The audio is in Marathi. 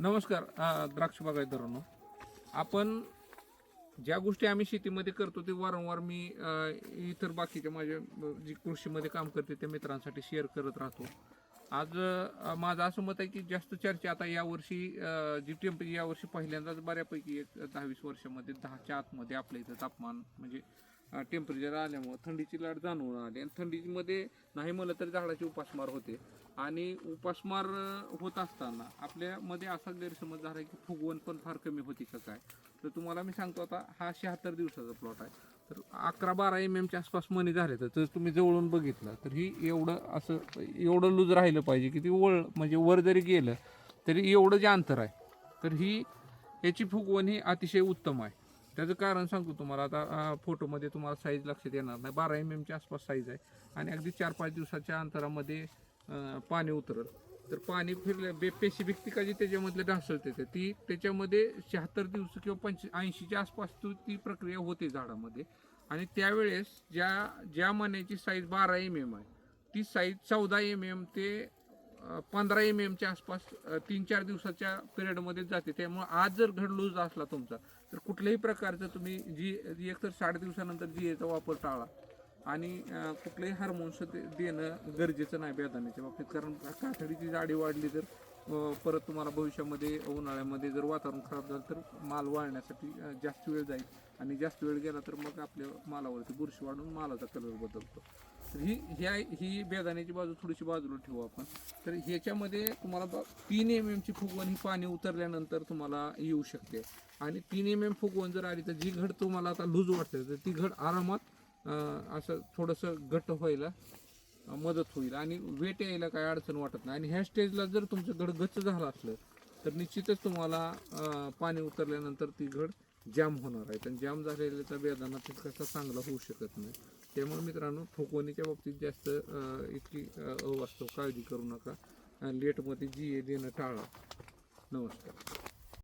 नमस्कार द्राक्ष बागायतदारांनो आपण ज्या गोष्टी आम्ही शेतीमध्ये करतो ते वारंवार मी इतर बाकीच्या माझ्या जी कृषीमध्ये काम करते त्या मित्रांसाठी शेअर करत राहतो. आज माझं असं मत आहे की जास्त चर्चा आता यावर्षी जी टेम्परेचर यावर्षी पहिल्यांदाच बऱ्यापैकी एक दहावीस वर्षामध्ये दहाच्या आतमध्ये आपल्या इथं तापमान म्हणजे टेम्परेचर आल्यामुळं थंडीची लाट जाणवून आली. आणि थंडीमध्ये नाही म्हणलं तरी झाडाची उपासमार होते. आणि उपासमार होत असताना आपल्यामध्ये असा गैरसमज झाला की फुगवण पण फार कमी होती का काय? तर तुम्हाला मी सांगतो आता हा शहात्तर दिवसाचा प्लॉट आहे. तर अकरा बारा एम एमच्या आसपास मनी झाले तर जर तुम्ही जवळून बघितलं तर ही एवढं असं एवढं लूज राहिलं पाहिजे की ती वळ म्हणजे वर जरी गेलं तरी एवढं जे अंतर आहे तर ही याची फुगवण ही अतिशय उत्तम आहे. त्याचं कारण सांगतो तुम्हाला. आता फोटोमध्ये तुम्हाला साईज लक्षात येणार नाही. बारा एम एमच्या आसपास साईज आहे. आणि अगदी चार पाच दिवसाच्या अंतरामध्ये पाणी उतरल. तर पाणी फिरलं बे पेशिफिक जी त्याच्यामधले ढासळते ते, ती. त्याच्यामध्ये शहात्तर दिवस किंवा पंच ऐंशीच्या आसपास तू ती प्रक्रिया होते झाडामध्ये. आणि त्यावेळेस ज्या ज्या मण्याची साईज बारा एम एम आहे ती साईज चौदा एम एम ते पंधरा एम एमच्या आसपास तीन चार दिवसाच्या पिरियडमध्ये जाते. त्यामुळे आज जर घड लूज असला तुमचा तर कुठल्याही प्रकारचं तुम्ही जी एकतर साठ दिवसानंतर जी याचा वापर टाळा. आणि कुठलेही हार्मोन्स देणं गरजेचं नाही बेदाण्याच्या बाबतीत. कारण कातडीची जाडी वाढली तर परत तुम्हाला भविष्यामध्ये उन्हाळ्यामध्ये जर वातावरण खराब झालं तर माल वाळण्यासाठी जास्त वेळ जाईल. आणि जास्त वेळ गेला तर मग आपल्या मालावरती बुरशी वाढून मालाचा कलर बदलतो. तर ही ह्या ही बेदाण्याची बाजू थोडीशी बाजूला ठेवू आपण. तर ह्याच्यामध्ये तुम्हाला ब- तीन एम एमची फुगवण ही पाणी उतरल्यानंतर तुम्हाला येऊ शकते. आणि तीन एम एम फुगवण जर आली तर जी घड तुम्हाला आता लूज वाटते तर ती घड आरामात असं थोडंसं घट्ट व्हायला मदत होईल आणि वेट यायला काय अडचण वाटत नाही. आणि ह्या स्टेजला जर तुमचं घड गच्च झालं असलं तर निश्चितच तुम्हाला पाणी उतरल्यानंतर ती घड जाम होणार आहे. आणि जाम झालेल्याचा बेदाना तितकासा चांगला होऊ शकत नाही. त्यामुळे मित्रांनो फुकवणीच्या बाबतीत जास्त इतकी अवास्तव काळजी करू नका. लेटमध्ये जी ए देणं टाळा. नमस्कार.